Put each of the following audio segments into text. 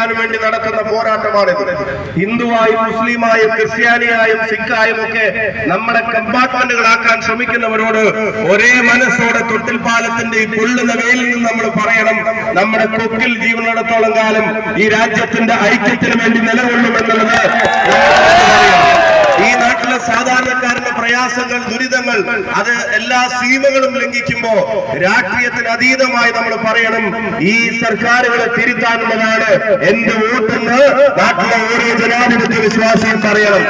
സംരക്ഷിക്കാൻ വേണ്ടി നടക്കുന്ന പോരാട്ടമാണിത്. ഹിന്ദുവായും മുസ്ലിമായും ക്രിസ്ത്യാനിയായും സിഖായും ഒക്കെ നമ്മളെ കമ്പാർട്ട്മെന്റുകളാക്കാൻ ശ്രമിക്കുന്നവരോട് ഒരേ മനസ്സോടെ തൊട്ടിൽ പാലത്തിന്റെ ഈ പൊള്ളുന്ന വെയിലിൽ നിന്ന് നമ്മൾ പറയണം നമ്മുടെ കൊക്കിൽ ജീവനുള്ളിടത്തോളം കാലം ഈ രാജ്യത്തിന്റെ ഐക്യത്തിന് വേണ്ടി നിലകൊള്ളുമെന്നുള്ളത് ഈ നാട്ടിലെ സാധാരണക്കാരന്റെ പ്രയാസങ്ങൾ ദുരിതങ്ങൾ അത് എല്ലാ സീമകളും ലംഘിക്കുമ്പോ രാഷ്ട്രീയത്തിന് അതീതമായി നമ്മൾ പറയണം ഈ സർക്കാരുകളെ തിരുത്താനുള്ളതാണ് എന്റെ വോട്ടെന്ന് നാട്ടിലെ ഓരോ ജനാധിപത്യ വിശ്വാസിയും പറയണം.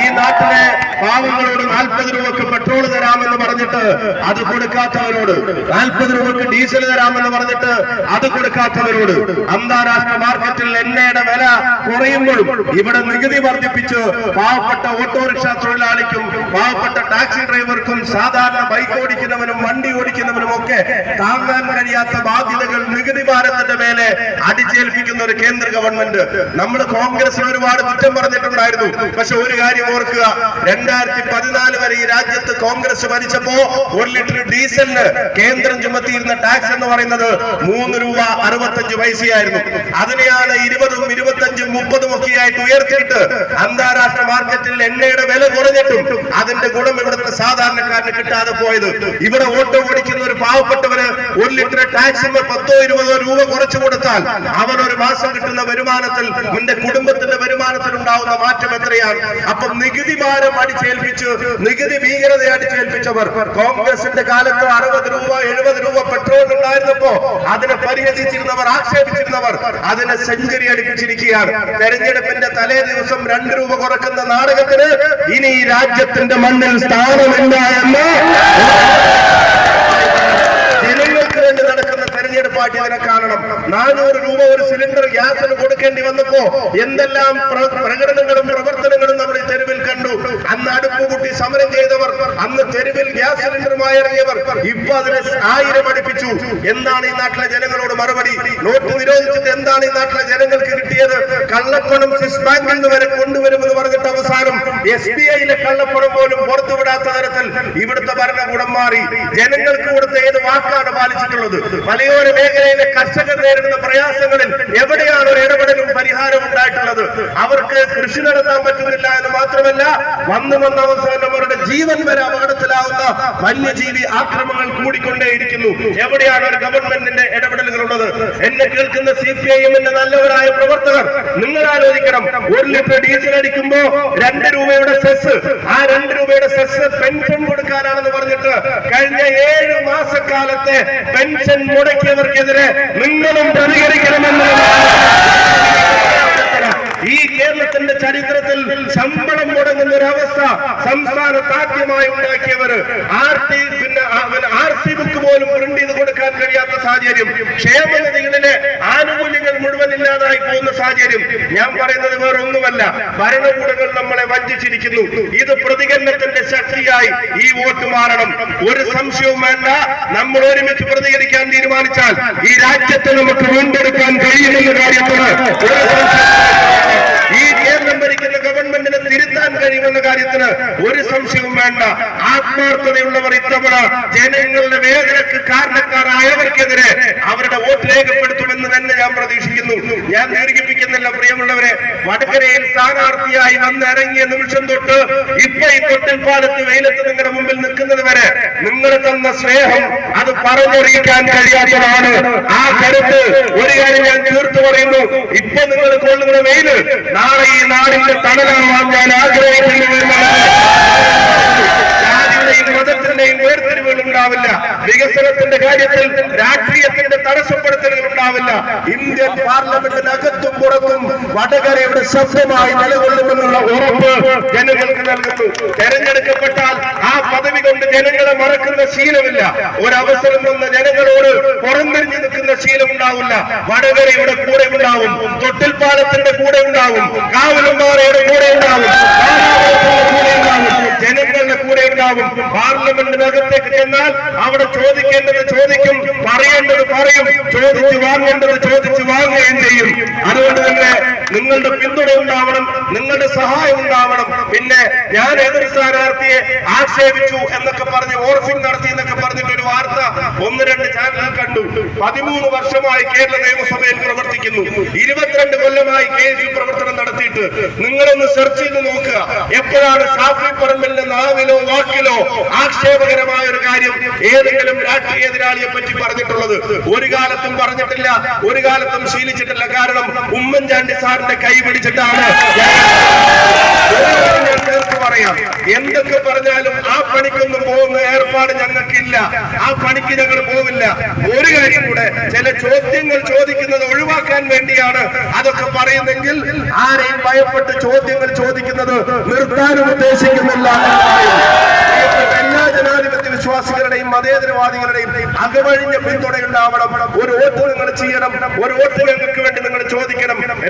ഈ നാട്ടിലെ പാവങ്ങളോട് നാൽപ്പത് രൂപക്ക് പെട്രോൾ തരാമെന്ന് പറഞ്ഞിട്ട് അത് കൊടുക്കാത്തവരോട് നാൽപ്പത് രൂപക്ക് ഡീസൽ തരാമെന്ന് പറഞ്ഞിട്ട് അത് കൊടുക്കാത്തവരോട് അന്താരാഷ്ട്ര മാർക്കറ്റിൽ എണ്ണയുടെ വില കുറയുമ്പോഴും ഇവിടെ നികുതി വർദ്ധിപ്പിച്ച് പാവപ്പെട്ട ഓട്ടോറിക്ഷ തൊഴിലാളിക്കും പാവപ്പെട്ട ടാക്സി ഡ്രൈവർക്കും സാധാരണ ബൈക്ക് ഓടിക്കുന്നവനും വണ്ടി ഓടിക്കുന്നവനും ഒക്കെ താങ്ങാൻ കഴിയാത്ത ബാധ്യതകൾ നികുതി ഭാരത്തിന്റെ മേലെ അടിച്ചേൽപ്പിക്കുന്ന ഒരു കേന്ദ്ര ഗവൺമെന്റ്. നമ്മൾ കോൺഗ്രസിന് ഒരുപാട് കുറ്റം പറഞ്ഞിട്ടുണ്ടായിരുന്നു. പക്ഷെ ഒരു കാര്യം ഓർക്കുക രണ്ടായിരത്തി പതിനാല് വരെ ഈ രാജ്യത്ത് കോൺഗ്രസ് ഭരിച്ചപ്പോ ഒരു ലിറ്റർ ഡീസലിന് കേന്ദ്രം ചുമത്തിയിരുന്ന ടാക്സ് എന്ന് പറയുന്നത് മൂന്ന് രൂപ അറുപത്തഞ്ച് പൈസയായിരുന്നു. അതിനെയാണ് ഇരുപതും ഇരുപത്തഞ്ചും മുപ്പതും ഒക്കെ ആയിട്ട് ഉയർത്തിയിട്ട് അന്താരാഷ്ട്ര മാർക്കറ്റിൽ എണ്ണയുടെ വില കുറഞ്ഞിട്ടും അതിന്റെ ഗുണം ഇവിടുത്തെ സാധാരണക്കാരന് കിട്ടാതെ പോയത്. ഇവിടെ ഓട്ടോ ഓടിക്കുന്ന ഒരു പാവപ്പെട്ടവന് ഒരു ലിറ്റർ ടാക്സിന് പത്തോ ഇരുപതോ രൂപ കുറച്ചു കൊടുത്താൽ അവൻ ഒരു മാസം കിട്ടുന്ന വരുമാനത്തിൽ നിന്റെ കുടുംബത്തിന്റെ വരുമാനത്തിൽ ഉണ്ടാവുന്ന മാറ്റം എത്രയാണ്? അപ്പം നികുതി ഭാരം അടിച്ചേൽപ്പിച്ച് നികുതി ഭീകരത അടിച്ചേൽപ്പിച്ചവർ കോൺഗ്രസിന്റെ കാലത്ത് അറുപത് രൂപ എഴുപത് രൂപ പെട്രോൾ ഉണ്ടായിരുന്നപ്പോ അതിനെ പരിഹസിച്ചിരുന്നവർ ആക്ഷേപിച്ചിരുന്നവർ അതിനെ സെഞ്ചുറി അടിപ്പിച്ചിരിക്കുകയാണ്. തെരഞ്ഞെടുപ്പിന്റെ തലേ ദിവസം രണ്ട് രൂപ കുറക്കുന്ന നാടകത്തിന് ഇനി ഈ രാജ്യത്തിന്റെ മണ്ണിൽ സ്ഥാനമില്ല എന്ന് നടക്കുന്ന നാനൂറ് രൂപ ഒരു സിലിണ്ടർ ഗ്യാസിന് കൊടുക്കേണ്ടി വന്നപ്പോ എന്തെല്ലാം പ്ര- പ്രകടനങ്ങളും പ്രവർത്തനങ്ങളും നമ്മൾ തെരുവിൽ അന്ന് അടുപ്പ് കൂട്ടി സമരം ചെയ്തവർ അന്ന് തെരുവിൽ ഗ്യാസ് സിലിണ്ടറുമായി ഇറങ്ങിയവർ ഇപ്പൊ അതിനെ ആയിരം അടുപ്പിച്ചു. എന്താണ് ഈ നാട്ടിലെ ജനങ്ങളോട് മറുപടി? നോട്ട് നിരോധിച്ചിട്ട് എന്താണ് ഈ നാട്ടിലെ ജനങ്ങൾക്ക് കിട്ടിയത് കള്ളപ്പണം സ്വിസ് ബാങ്കിൽ നിന്ന് വരെ കൊണ്ടുവരുമെന്ന് പറഞ്ഞിട്ട് അവസാനം എസ് ബി ഐയിലെ കള്ളപ്പണം പോലും പുറത്തുവിടാത്ത തരത്തിൽ ഇവിടുത്തെ ഭരണകൂടം മാറി. ജനങ്ങൾക്ക് കൊടുത്ത ഏത് വാക്കാണ് പാലിച്ചിട്ടുള്ളത്? മലയോര മേഖലയിലെ കർഷകർ നേരിടുന്ന പ്രയാസങ്ങളിൽ എവിടെയാണ് ഒരു ഇടപെടലും പരിഹാരം ഉണ്ടായിട്ടുള്ളത്? അവർക്ക് കൃഷി നടത്താൻ പറ്റുന്നില്ല എന്ന് മാത്രമല്ല വന്നു വന്ന അവസാനം അവരുടെ ജീവൻ വരെ അപകടത്തിലാവുന്ന വന്യജീവി ആക്രമങ്ങൾ കൂടിക്കൊണ്ടേയിരിക്കുന്നു. എവിടെയാണ് ഒരു ഗവൺമെന്റിന്റെ ഇടപെടലുകൾ ഉള്ളത്? എന്നെ കേൾക്കുന്ന സി പി ഐ എമ്മിന്റെ നല്ലവരായ പ്രവർത്തകർ നിങ്ങൾ ആലോചിക്കണം ഒരു ലിറ്റർ ഡീസൽ അടിക്കുമ്പോ രണ്ട് രൂപയുടെ സെസ് ആ രണ്ട് രൂപയുടെ സെസ് പെൻഷൻ കൊടുക്കാനാണെന്ന് പറഞ്ഞിട്ട് കഴിഞ്ഞ ഏഴ് മാസക്കാലത്തെ പെൻഷൻ മുടക്കിയവർക്കെതിരെ നിങ്ങളും പ്രതികരിക്കണമെന്ന് ഈ കേരളത്തിന്റെ ചരിത്രത്തിൽ ശമ്പളം മുടങ്ങുന്ന ഒരു അവസ്ഥ സംസ്ഥാനത്ത് ആദ്യമായി ഉണ്ടാക്കിയവർ ആർ ടി പിന്നെ ആർ സി ബുക്ക് പോലും പ്രിന്റ് ചെയ്ത് കൊടുക്കാൻ കഴിയാത്ത സാഹചര്യം. ക്ഷേമനിധികളിലെ ആനുകൂല്യങ്ങൾ മുഴുവൻ ഇല്ലാതായി പോകുന്ന സാഹചര്യം ഞാൻ പറയുന്നത് വേറെ ഒന്നുമല്ല. ഭരണകൂടങ്ങൾ നമ്മളെ വഞ്ചിച്ചിരിക്കുന്നു. ഇത് പ്രതികരണത്തിന്റെ ശക്തിയായി ഈ വോട്ട് മാറണം. ഒരു സംശയവും വേണ്ട. നമ്മൾ ഒരുമിച്ച് പ്രതികരിക്കാൻ തീരുമാനിച്ചാൽ ഈ രാജ്യത്തെ നമുക്ക് വീണ്ടെടുക്കാൻ കഴിയുമെന്ന കാര്യമാണ്. ഒരു സംശയവും ഈ കേന്ദ്രം ഭരിക്കുന്ന ഗവൺമെന്റിനെ തിരുത്താൻ കഴിയുമെന്ന കാര്യത്തിന് ഒരു സംശയവും വേണ്ട. ആത്മാർത്ഥതയുള്ളവർ ഇത്തവണ ജനങ്ങളുടെ വേദനക്ക് കാരണക്കാരായവർക്കെതിരെ അവരുടെ വോട്ട് രേഖപ്പെടുത്തുമെന്ന് തന്നെ ഞാൻ പ്രതീക്ഷിക്കുന്നു. ഞാൻ ദീർഘിപ്പിക്കുന്നില്ല പ്രിയമുള്ളവരെ. വടകരയിൽ സ്ഥാനാർത്ഥിയായി വന്നിറങ്ങിയ നിമിഷം തൊട്ട് ഇപ്പൊ ഈ തൊട്ടിൽപ്പാലത്ത് വെയിലത്ത് നിങ്ങളുടെ മുമ്പിൽ നിൽക്കുന്നത് വരെ നിങ്ങൾ തന്ന സ്നേഹം അത് പറഞ്ഞറിയിക്കാൻ കഴിയാത്തതാണ്. ആ കരുത്ത് ഒരു കാര്യം പറയുന്നു ഇപ്പൊ നിങ്ങൾ കൊള്ളുന്ന വെയിൽ നാളെ ഈ നാടിന്റെ തണലാവാൻ ഞാൻ ആഗ്രഹിക്കുന്നു ഉണ്ടാവില്ല വികസനത്തിന്റെ കാര്യത്തിൽ രാഷ്ട്രീയത്തിന്റെ തടസ്സപ്പെടുത്തലുകൾ ഉണ്ടാവില്ല ഇന്ത്യൻ പാർലമെന്റിനകത്തും പുറത്തും വടകരയുടെ ശബ്ദമായി നിലകൊള്ളുമെന്നുള്ള ഉറപ്പ് ജനങ്ങൾക്ക് നൽകുന്നു. തെരഞ്ഞെടുക്കപ്പെട്ടാൽ ആ കൊണ്ട് ജനങ്ങളെ മറക്കുന്ന ശീലമില്ല. ഒരവസരം വന്ന ജനങ്ങളോട് പുറംതിരിഞ്ഞു നിൽക്കുന്ന ശീലം ഉണ്ടാവില്ല. വടകരയുടെ കൂടെ ഉണ്ടാവും. തൊട്ടിൽപ്പാലത്തിന്റെ കൂടെ ഉണ്ടാവും. കാവലന്മാരയുടെ കൂടെ ഉണ്ടാവും. കൂടെ ജനങ്ങളുടെ കൂടെ ഉണ്ടാവും. പാർലമെന്റിനകത്തേക്ക് ചെന്നാൽ അവിടെ ചോദിക്കേണ്ടത് ചോദിക്കും പറയേണ്ടത് പറയും ചോദിച്ചു വാങ്ങേണ്ടത് ചോദിച്ചു വാങ്ങുകയും ചെയ്യും. അതുകൊണ്ട് തന്നെ നിങ്ങളുടെ പിന്തുണ ഉണ്ടാവണം നിങ്ങളുടെ സഹായം ഉണ്ടാവണം. പിന്നെ ഞാൻ എതിർ സ്ഥാനാർത്ഥിയെ ആക്ഷേപിച്ചു എന്നൊക്കെ പറഞ്ഞ് ഓർഫിംഗ് നടത്തി എന്നൊക്കെ പറഞ്ഞിട്ട് ഒരു വാർത്ത ഒന്ന് രണ്ട് ചാനലുകൾ കണ്ടു. പതിമൂന്ന് വർഷമായി കേരള നിയമസഭയിൽ പ്രവർത്തിക്കുന്നു. ഇരുപത്തിരണ്ട് കൊല്ലമായി കെ എസ് പ്രവർത്തനം നടത്തിയിട്ട് നിങ്ങളൊന്ന് സെർച്ച് ചെയ്ത് നോക്കുക. എപ്പോഴാണ് ഷാഫി പറമ്പലിന്റെ നാവിലോ വാക്കിലോ ആക്ഷേപകരമായ ഒരു കാര്യം ഏതെങ്കിലും രാഷ്ട്രീയ എതിരാളിയെ പറ്റി പറഞ്ഞിട്ടുള്ളത്? ഒരു കാലത്തും പറഞ്ഞിട്ടില്ല ഒരു കാലത്തും ശീലിച്ചിട്ടില്ല. കാരണം ഉമ്മൻചാണ്ടി സാറിന്റെ കൈ പിടിച്ചിട്ടാണ്? എന്തൊക്കെ പറഞ്ഞാലും ആ പണിക്കൊന്നും പോകുന്ന ഏർപ്പാട് ഞങ്ങൾക്കില്ല. ആ പണിക്ക് ഞങ്ങൾ പോവില്ല. ഒരു കാര്യം കൂടെ ചില ചോദ്യങ്ങൾ ചോദിക്കുന്നത് ഒഴിവാക്കാൻ വേണ്ടിയാണ് അതൊക്കെ പറയുന്നെങ്കിൽ ആരെയും ഭയപ്പെട്ട് ചോദ്യങ്ങൾ ചോദിക്കുന്നത് നിർത്താനും ഉദ്ദേശിക്കുന്നില്ല എല്ലാ ജനാധിപത്യ വിശ്വാസികളുടെയും മതേതരവാദികളുടെയും അകവഴിഞ്ഞ പിന്തുണയുണ്ടാവണം. ഒരു വോട്ട് നിങ്ങൾ ചെയ്യണം. ഒരു വോട്ട് ചോദിക്കണം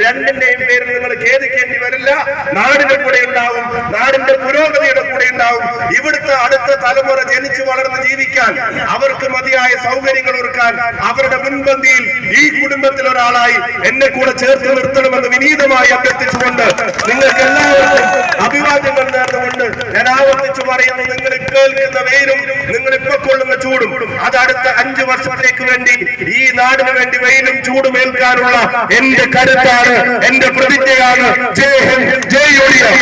രണ്ടിന്റെയും പേരിൽ നിങ്ങൾ ഖേദിക്കേണ്ടി വരില്ല. നാടിന്റെ കൂടെ ഉണ്ടാവും. നാടിന്റെ പുരോഗതിയുടെ കൂടെ ഉണ്ടാവും. ഇവിടുത്തെ അടുത്ത തലമുറ ജനിച്ചു വളർന്ന് ജീവിക്കാൻ അവർക്ക് മതിയായ സൗകര്യങ്ങൾ ഒരുക്കാൻ അവരുടെ മുൻപന്തിയിൽ ഈ കുടുംബത്തിൽ ഒരാളായി എന്നെ കൂടെ ചേർത്ത് നിർത്തണമെന്ന് വിനീതമായി അഭ്യർത്ഥിച്ചുകൊണ്ട് നിങ്ങൾക്ക് എല്ലാവർക്കും അഭിവാദ്യങ്ങൾ നേർന്നുകൊണ്ട് ഞാൻ ആവർത്തിച്ചു പറയുന്നു നിങ്ങൾ കേൾക്കുന്ന വെയിലും നിങ്ങൾ ഇപ്പൊ കൊള്ളുന്ന ചൂടും. അത് അടുത്ത അഞ്ചു വർഷത്തേക്ക് വേണ്ടി ഈ നാടിന് വെയിലും ചൂടും ഏൽക്കാനുള്ള എന്റെ കരുത്താണ് എന്റെ പ്രതിജ്ഞയാണ്. ജയ് ഹിന്ദ് ജയ് യൂണിയൻ